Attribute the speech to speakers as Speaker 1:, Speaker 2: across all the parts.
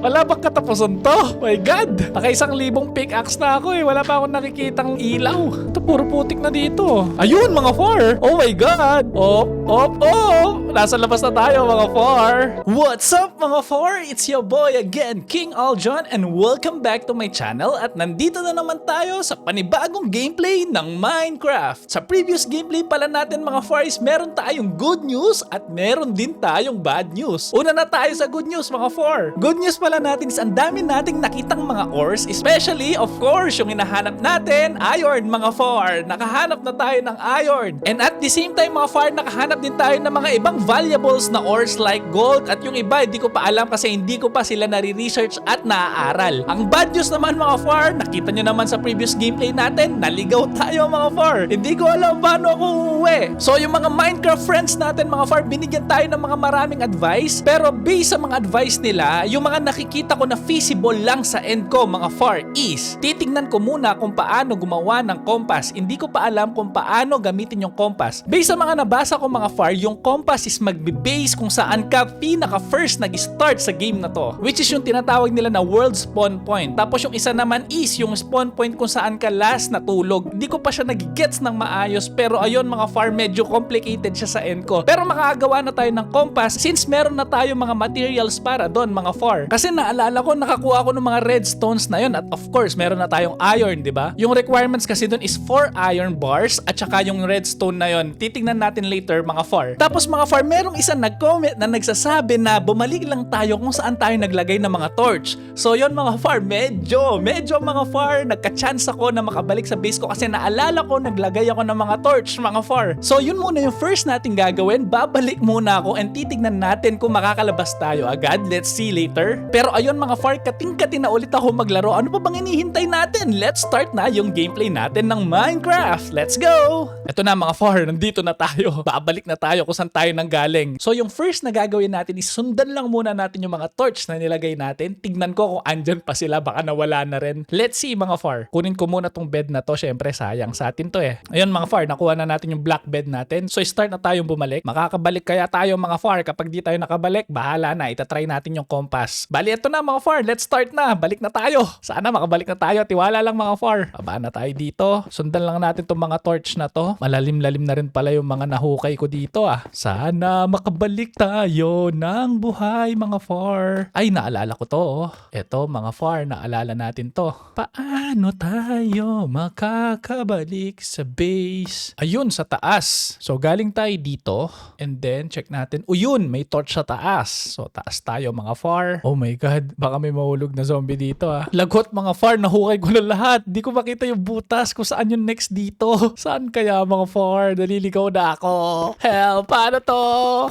Speaker 1: Wala bang katapusan to? My God! Naka isang libong pickaxe na ako eh. Wala pa akong nakikitang ilaw. Ito, puro putik na dito. Ayun, mga far! Oh my God! Op, op, op! Nasa labas na tayo, mga far! What's up, mga far? It's your boy again, King Aljon, and welcome back to my channel. At nandito na naman tayo sa panibagong gameplay ng Minecraft. Sa previous gameplay pala natin, mga fars, meron tayong good news at meron din tayong bad news. Una na tayo sa good news, mga far. Good news pala natin is ang dami nating nakitang mga ores, especially, of course, yung hinahanap natin, iron, mga far. Nakahanap na tayo ng iron. And at the same time, mga far, nakahanap din tayo ng mga ibang valuables na ores like gold at yung iba, hindi ko pa alam kasi hindi ko pa sila nare-research at naaaral. Ang bad news naman, mga far, nakita nyo naman sa previous gameplay natin, naligaw tayo, mga far. Hindi ko alam paano ako uuwi. So, yung mga Minecraft friends natin, mga far, binigyan tayo ng mga maraming advice. Pero based sa mga advice nila, yung mga nakikita ko na feasible lang sa end ko, mga far, is titignan ko muna kung paano gumawa ng compass. Hindi ko pa alam kung paano gamitin yung compass. Based sa mga nabasa ko, mga far, yung compass is magbe-base kung saan ka pinaka-first nag-start sa game na to. Which is yung tinatawag nila na world spawn point. Tapos yung isa naman is yung spawn point kung saan ka last natulog. Hindi ko pa siya nagigets ng maayos pero ayun mga far medyo complicated siya sa end ko. Pero makakagawa na tayo ng compass since meron na tayo mga materials para doon mga far. Kasi naalala ko nakakuha ko ng mga redstones na yun at of course meron na tayong iron, di ba? Yung requirements kasi doon is 4 iron bars at saka yung redstone na yun. Titingnan natin later mga far. Tapos mga far, merong isa nag-comment na nagsasabi na bumalik lang tayo kung saan tayo naglagay ng mga torch. So yun mga far, medyo, medyo mga far, nagka-chance ako na makabalik sa base ko kasi naalala ko naglagay ako ng mga torch mga far. So yun muna yung first nating gagawin, babalik muna ako and titignan natin kung makakalabas tayo agad. Let's see later. Pero ayun mga far, kating-kating na ulit ako maglaro. Ano pa bang hinihintay natin? Let's start na yung gameplay natin ng Minecraft. Let's go! Ito na mga far, nandito na tayo. Babalik na tayo kung saan tayo nanggaling. So yung first na gagawin natin is sundan lang muna natin yung mga torch na nilagay natin. Tignan ko kung andyan pa sila, baka nawala na rin. Let's see mga far. Kunin ko muna tong bed na to, syempre sayang sa atin to eh. Ayun mga far, nakuha na natin yung black bed natin. So start na tayong bumalik. Makakabalik kaya tayo mga far. Kapag di tayo nakabalik, bahala na. Itatry natin yung compass. Bali, ito na mga far. Let's start na. Balik na tayo. Sana makabalik na tayo. Tiwala lang mga far. Baba na tayo dito. Sundan lang natin tong mga torch na to. Malalim-lalim na rin pala yung mga nahukay ko dito ah. Sana makabalik tayo ng buhay mga far. Ay, naalala ko to. oh. Eto mga far, naalala natin to. Paano tayo makakabalik sa base? Ayun, sa taas. So, galing tayo dito. And then, check natin. O yun, may torch sa taas. So, taas tayo mga far. Oh my God, baka may mahulog na zombie dito ah. Lagot mga far, nahukay ko na lahat. Di ko makita yung butas kung saan yung next dito. Saan kaya mga far? Naliligaw na ako. Help, paano to?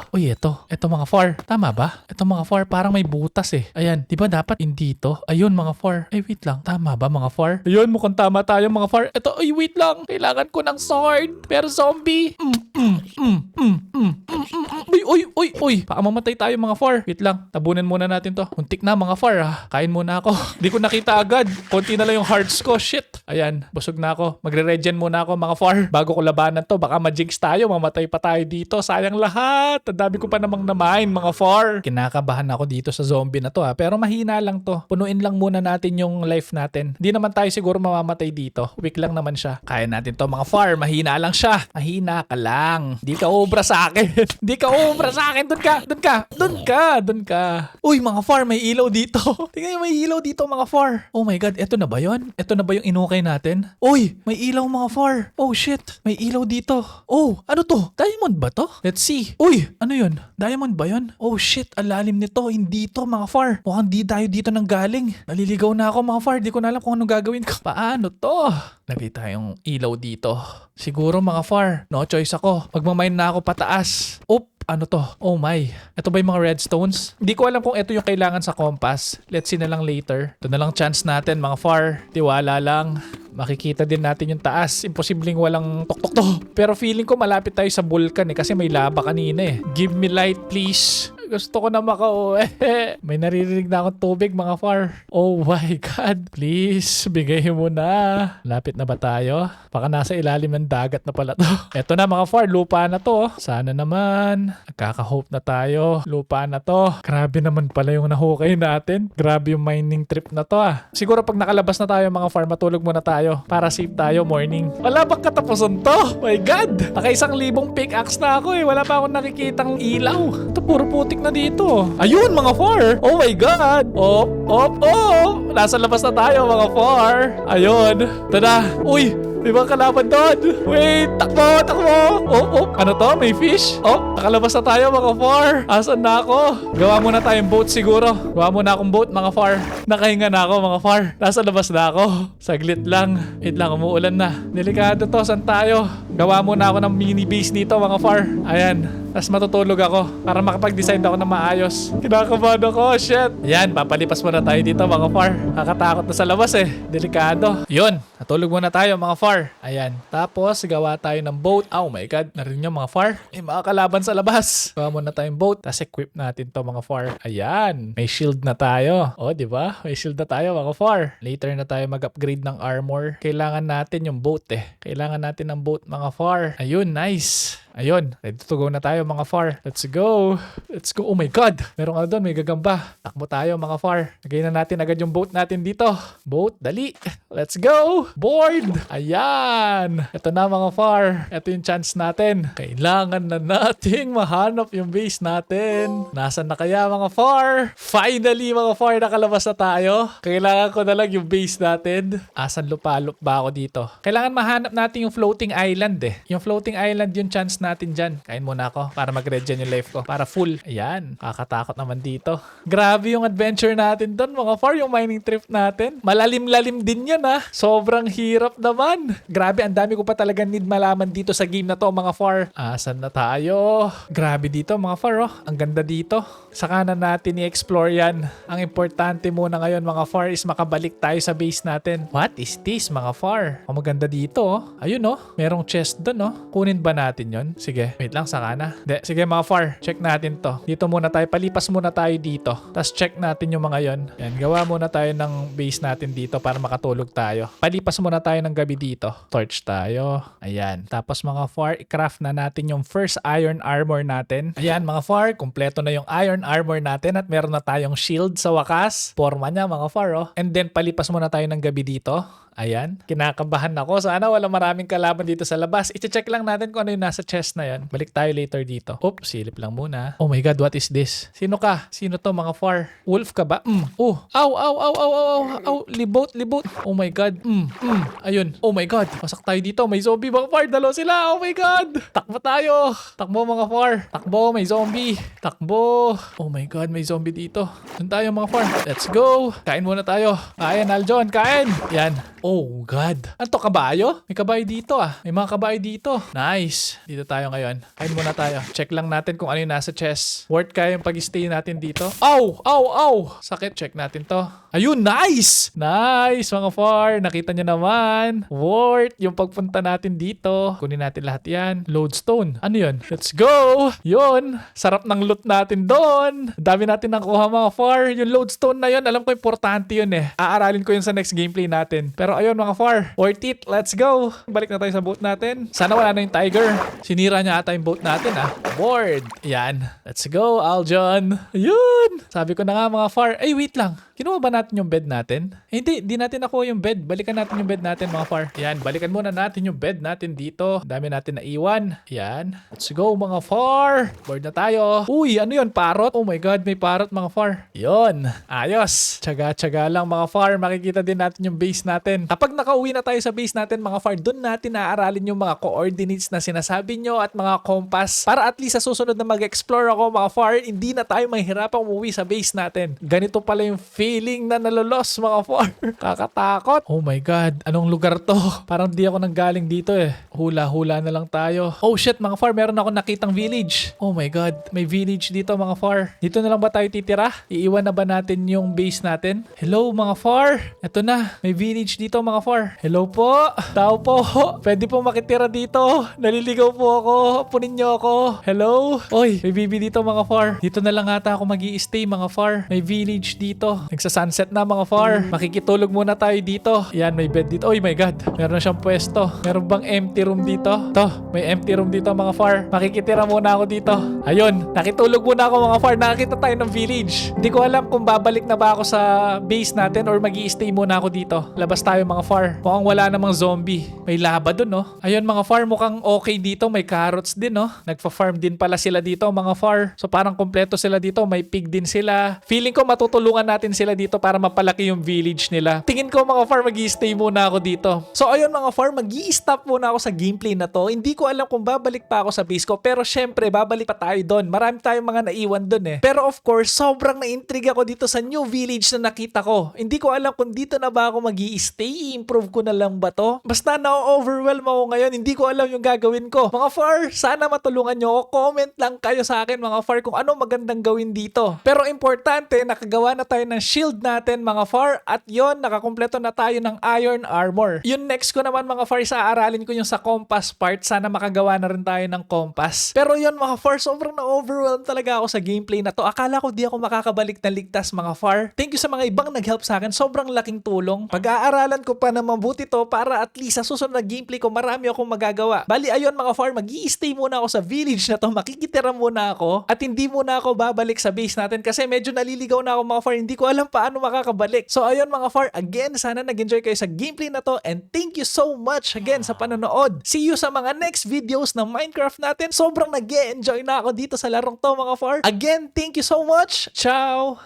Speaker 1: Uy, eto. Eto mga far. Tama ba? Eto mga far, parang may butas eh. Ayan, di ba dapat hindi to? Ayun mga far. Ay, wait lang. Tama ba mga far? Ayun, mukhang tama tayo mga far. Eto, ay, wait lang. Kailangan ko ng sword. Pero zombie. Mm, mm, mm, mm, mm, mm, mm, mm. Uy, uy, uy, uy. Baka mamatay tayo mga far. Wait lang. Tabunan muna natin to. Untik na mga far ah. Kain muna ako. Di ko nakita agad. Konti na lang yung hearts ko. Shit. Ayan, busog na ako. Magre-regen muna ako mga far. Bago ko labanan to, baka ma-jinx tayo. Mamatay pa tayo dito. Sayang lahat. Ang ko pa namang namain mga far. Kinakabahan ako dito sa zombie na to ha. Pero mahina lang to. Punuin lang muna natin yung life natin. Di naman tayo siguro mamamatay dito. Weak lang naman siya. Kaya natin to mga far. Mahina lang siya. Mahina ka lang. Di ka obra sa akin. Di ka obra sa akin. Doon ka. Doon ka. Doon ka. Doon ka. Uy mga far, may ilaw dito. Tingnan nyo, may ilaw dito mga far. Oh my god, eto na ba yon? Eto na ba yung inukay natin? Uy, may ilaw mga far. Oh shit, may ilaw dito. Oh, ano to? Diamond ba to? Let's see. Uy, ano yun? Diamond ba yon? Oh shit, ang lalim nito. Hindi to mga far. Mukhang di tayo dito nang galing. Naliligaw na ako mga far. Di ko na alam kung anong gagawin ko. Paano to? Lagay tayong ilaw dito. Siguro mga far, no choice ako. Magmamine na ako pataas. Oop, ano to? Oh my. Ito ba yung mga redstones? Hindi ko alam kung ito yung kailangan sa compass. Let's see na lang later. Ito na lang chance natin mga far. Tiwala lang. Makikita din natin yung taas. Imposibleng walang tok-tok to. Pero feeling ko malapit tayo sa vulkan eh kasi may lava kanina eh. Give me light please. Gusto ko na makauwi. May naririnig na akong tubig mga far. Oh my God. Please, bigay mo na. Lapit na ba tayo? Baka nasa ilalim ng dagat na pala to. Eto na mga far, lupa na to. Sana naman. Nagkaka-hope na tayo. Lupa na to. Grabe naman pala yung nahukay natin. Grabe yung mining trip na to ah. Siguro pag nakalabas na tayo mga far, matulog muna tayo. Para safe tayo morning. Wala bang katapusan to? My God! Naka isang libong pickaxe na ako eh. Wala pa akong nakikitang ilaw. Ito puro putik na dito. Ayun mga far! Oh my God! Op, op, op! Nasa labas na tayo mga far. Ayun. Tada. Uy! May mga kalaban doon. Wait, takbo, takbo. Oh, oh, ano to? May fish? Oh, nakalabas na tayo mga far. Asan na ako? Gawa muna tayong boat siguro. Gawa muna akong boat mga far. Nakahinga na ako mga far. Nasa labas na ako. Saglit lang. Wait lang, umuulan na. Delikado to. San tayo? Gawa muna ako ng mini base dito mga far. Ayan. Tapos matutulog ako para makapag-decide ako na maayos. Kinakabahan ako, shit. Yan, papalipas muna tayo dito mga far. Kakatakot na sa labas eh. Delikado. Yun, natulog muna tayo mga far. Ayan. Tapos, gawa tayo ng boat. Oh my god, narinig nyo mga far? May mga kalaban sa labas. Gawa muna tayong boat. Tapos equip natin to mga far. Ayan. May shield na tayo. O, di ba? May shield na tayo mga far. Later na tayo mag-upgrade ng armor. Kailangan natin yung boat eh. Kailangan natin ng boat mga far. Ayun, nice. Ayun, ready to go na tayo mga far. Let's go. Let's go. Oh my God. Meron ano doon, may gagamba. Takbo tayo mga far. Lagay na natin agad yung boat natin dito. Boat, dali. Let's go. Board. Ayan. Ito na mga far. Ito yung chance natin. Kailangan na nating mahanap yung base natin. Nasaan na kaya mga far? Finally mga far, nakalabas na tayo. Kailangan ko na lang yung base natin. Asan lupalop ba ako dito? Kailangan mahanap natin yung floating island eh. Yung floating island yung chance natin dyan. Kain muna ako para mag-regen yung life ko. Para full. Ayan. Kakatakot naman dito. Grabe yung adventure natin doon mga far. Yung mining trip natin. Malalim-lalim din yun ha. Sobrang hirap naman. Grabe, ang dami ko pa talaga need malaman dito sa game na to mga far. Asan na tayo? Grabe dito mga far oh. Ang ganda dito. Saka na natin i-explore yan. Ang importante muna ngayon mga far is makabalik tayo sa base natin. What is this mga far? Ang maganda dito oh. Ayun oh. Merong chest doon oh. Kunin ba natin yon? Sige, wait lang, saka na. De, sige mga far, check natin to. Dito muna tayo, palipas muna tayo dito. Tapos check natin yung mga yon. Yan, gawa muna tayo ng base natin dito para makatulog tayo. Palipas muna tayo ng gabi dito. Torch tayo. Ayan. Tapos mga far, i-craft na natin yung first iron armor natin. Ayan mga far, kumpleto na yung iron armor natin at meron na tayong shield sa wakas. Forma niya mga far oh. And then palipas muna tayo ng gabi dito. Ayan. Kinakabahan ako. Sana wala maraming kalaban dito sa labas. I-check lang natin kung ano yung nasa chest na yan. Balik tayo later dito. Oop, silip lang muna. Oh my god, what is this? Sino ka? Sino to mga far? Wolf ka ba? Mm. Oh. Ow, ow, ow, ow, ow, ow. Ow, libot, libot. Oh my god. Mm. Mm. Ayun. Oh my god. Pasak tayo dito. May zombie mga far. Dalawa sila. Oh my god. Takbo tayo. Takbo mga far. Takbo. May zombie. Takbo. Oh my god. May zombie dito. Doon tayo mga far. Let's go. Kain muna tayo. Kain, Aljon. Kain. Yan. Oh God. Ano to, kabayo? May kabayo dito ah. May mga kabayo dito. Nice. Dito tayo ngayon. Kain muna tayo. Check lang natin kung ano yung nasa chest. Worth kaya yung pag-stay natin dito. Ow! Ow! Ow! Sakit. Check natin to. Ayun! Nice! Nice mga far. Nakita nyo naman. Worth yung pagpunta natin dito. Kunin natin lahat yan. Lodestone. Ano yun? Let's go! Yun. Sarap ng loot natin doon. Dami natin nakuha mga far. Yung lodestone na yun. Alam ko importante yun eh. Aaralin ko yun sa next gameplay natin. Pero ayun mga far. Worth it. Let's go. Balik na tayo sa boat natin. Sana wala na yung tiger. Sinira niya ata yung boat natin ah. Board. Yan. Let's go, Aljon. Ayun. Sabi ko na nga mga far. Ay, wait lang. Kinuha ba natin yung bed natin? Eh, hindi, hindi natin nakuha yung bed. Balikan natin yung bed natin mga far. Yan, balikan muna natin yung bed natin dito. Dami natin na iwan. Yan. Let's go mga far. Board na tayo. Uy, ano yun? Parrot? Oh my God, may parrot mga far. Yun. Ayos. Tsaga-tsaga lang mga far. Makikita din natin yung base natin. Kapag nakauwi na tayo sa base natin mga far, doon natin naaralin yung mga coordinates na sinasabi nyo at mga compass. Para at least sa susunod na mag-explore ako mga far, hindi na tayo mahirapang umuwi sa base natin. Ganito pala yung feeling na nalolos mga far. Kakatakot. Oh my God. Anong lugar to? Parang di ako nanggaling dito eh. Hula-hula na lang tayo. Oh shit mga far, meron ako nakitang village. Oh my God. May village dito mga far. Dito na lang ba tayo titira? Iiwan na ba natin yung base natin? Hello mga far. Ito na. May village dito dito mga far. Hello po. Tao po. Pwede po makitira dito. Naliligaw po ako. Punin niyo ako. Hello. Oy, may bibi dito mga far. Dito na lang ata ako mag stay mga far. May village dito. Nagsa-sunset na mga far. Makikitulog muna tayo dito. Yan, may bed dito. Oy my god. Meron na siyang pwesto. Meron bang empty room dito? To, may empty room dito mga far. Makikitira muna ako dito. Ayun, nakitulog muna ako mga far. Nakakita tayo ng village. Hindi ko alam kung babalik na ba ako sa base natin or mag stay muna ako dito. Labas tayo mga far. Mukhang wala namang zombie. May laba dun, no? Ayun mga far, mukhang okay dito. May carrots din, no? Nagfa-farm din pala sila dito, mga far. So parang kompleto sila dito. May pig din sila. Feeling ko matutulungan natin sila dito para mapalaki yung village nila. Tingin ko mga far, mag stay muna ako dito. So ayun mga far, mag stop muna ako sa gameplay na to. Hindi ko alam kung babalik pa ako sa base ko. Pero syempre, babalik pa tayo doon. Marami tayong mga naiwan doon eh. Pero of course, sobrang na-intrigue ako dito sa new village na nakita ko. Hindi ko alam kung dito na ba ako mag stay I-improve ko na lang ba to? Basta na-overwhelm ako ngayon. Hindi ko alam yung gagawin ko. Mga far, sana matulungan nyo ako. Comment lang kayo sa akin mga far kung ano magandang gawin dito. Pero importante, nakagawa na tayo ng shield natin mga far. At yon nakakumpleto na tayo ng iron armor. Yung next ko naman mga far, sa aralin ko yung sa compass part. Sana makagawa na rin tayo ng compass. Pero yon mga far, sobrang na-overwhelm talaga ako sa gameplay na to. Akala ko di ako makakabalik na ligtas mga far. Thank you sa mga ibang nag-help sa akin. Sobrang laking tulong. Pag-aaralan ko pa na mabuti to para at least sa susunod na gameplay ko marami akong magagawa. Bali ayun mga far, mag stay muna ako sa village na to. Makikitira muna ako at hindi muna ako babalik sa base natin kasi medyo naliligaw na ako mga far. Hindi ko alam paano makakabalik. So ayun mga far, again, sana nag-enjoy kayo sa gameplay na to and thank you so much again sa panonood. See you sa mga next videos ng Minecraft natin. Sobrang nag enjoy na ako dito sa larong to mga far. Again, thank you so much. Ciao!